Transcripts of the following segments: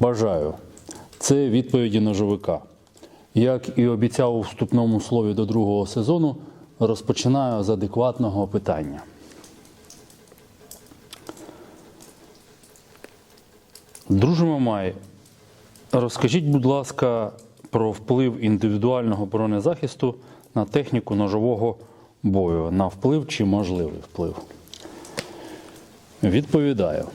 Бажаю. Це відповіді ножовика. Як і обіцяв у вступному слові до другого сезону, розпочинаю з адекватного питання. Друже Мамай, розкажіть, будь ласка, про вплив індивідуального бронезахисту на техніку ножового бою. На вплив чи можливий вплив? Відповідаю.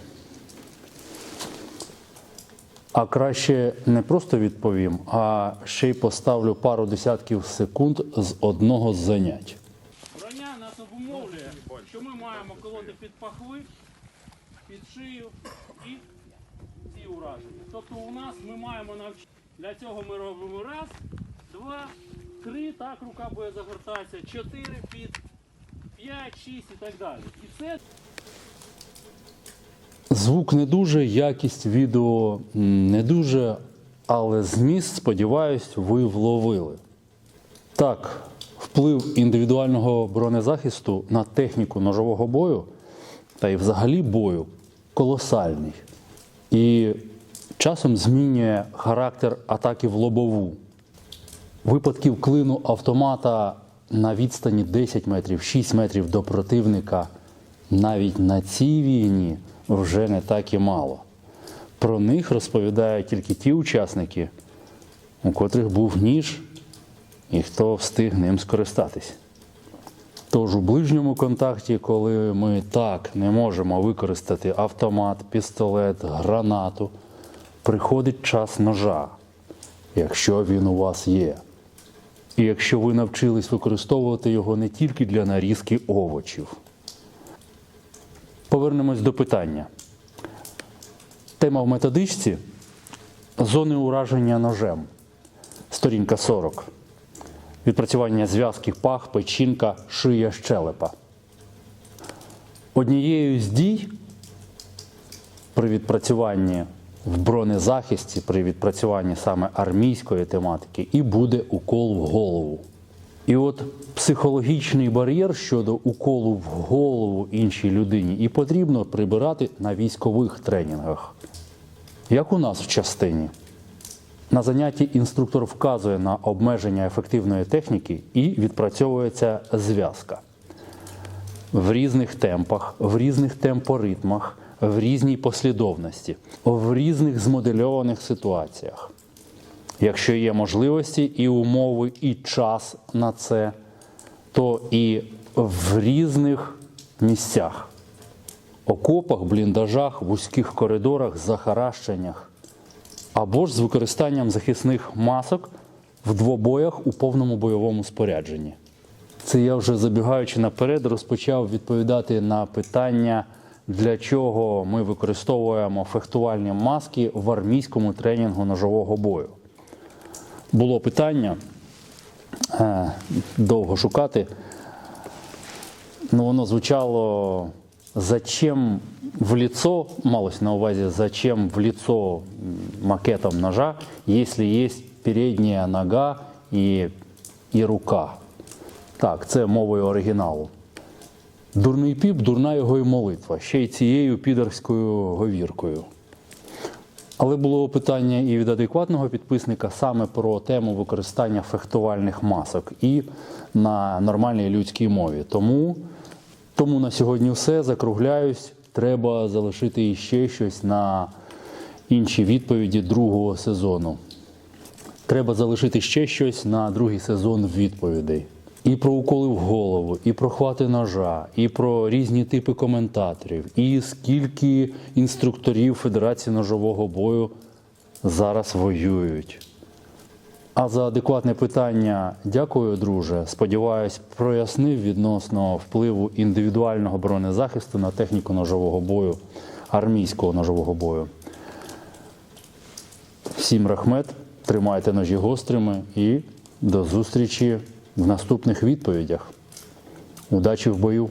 А краще не просто відповім, а ще й поставлю пару десятків секунд з одного з занять. Броня нас обумовлює, що ми маємо колоти під пахви, під шию і ці ураження. Тобто у нас ми маємо навчити. Для цього ми робимо раз, два, три, так рука буде загортатися, чотири під, п'ять, шість і так далі. І це Звук не дуже, якість відео не дуже, але зміст, сподіваюсь, ви вловили. Так, вплив індивідуального бронезахисту на техніку ножового бою та й взагалі бою колосальний. І часом змінює характер атаки в лобову. Випадків клину автомата на відстані 10 метрів, 6 метрів до противника навіть на цій війні вже не так і мало. Про них розповідають тільки ті учасники, у котрих був ніж і хто встиг ним скористатись. Тож у ближньому контакті, коли ми так не можемо використати автомат, пістолет, гранату, приходить час ножа, якщо він у вас є. І якщо ви навчились використовувати його не тільки для нарізки овочів. Повернемось до питання. Тема в методичці зони ураження ножем. Сторінка 40. Відпрацювання зв'язки пах, печінка, шия, щелепа. Однією з дій при відпрацюванні в бронезахисті, при відпрацюванні саме армійської тематики, і буде укол в голову. І от психологічний бар'єр щодо уколу в голову іншій людині і потрібно прибирати на військових тренінгах. Як у нас в частині. На занятті інструктор вказує на обмеження ефективної техніки і відпрацьовується зв'язка в різних темпах, в різних темпоритмах, в різній послідовності, в різних змодельованих ситуаціях. Якщо є можливості і умови, і час на це, то і в різних місцях окопах, бліндажах, вузьких коридорах, захаращеннях, або ж з використанням захисних масок в двобоях у повному бойовому спорядженні. Це я вже забігаючи наперед, розпочав відповідати на питання, для чого ми використовуємо фехтувальні маски в армійському тренінгу ножового бою. Було питання е, довго шукати. Ну, воно звучало зачем в лицо, малось на увазі, зачем в лицо макетом ножа, если есть передня нога і, і рука. Так, це мовою оригіналу. Дурний піп, дурна його і молитва, ще й цією підерською говіркою. Але було питання і від адекватного підписника саме про тему використання фехтувальних масок і на нормальній людській мові. Тому, тому на сьогодні все. Закругляюсь. Треба залишити іще щось на інші відповіді другого сезону. Треба залишити ще щось на другий сезон відповідей. І про уколи в голову, і про хвати ножа, і про різні типи коментаторів, і скільки інструкторів Федерації ножового бою зараз воюють. А за адекватне питання дякую, друже. Сподіваюсь, прояснив відносно впливу індивідуального бронезахисту на техніку ножового бою, армійського ножового бою. Всім рахмет, тримайте ножі гострими і до зустрічі в наступних відповідях. Удачі в бою!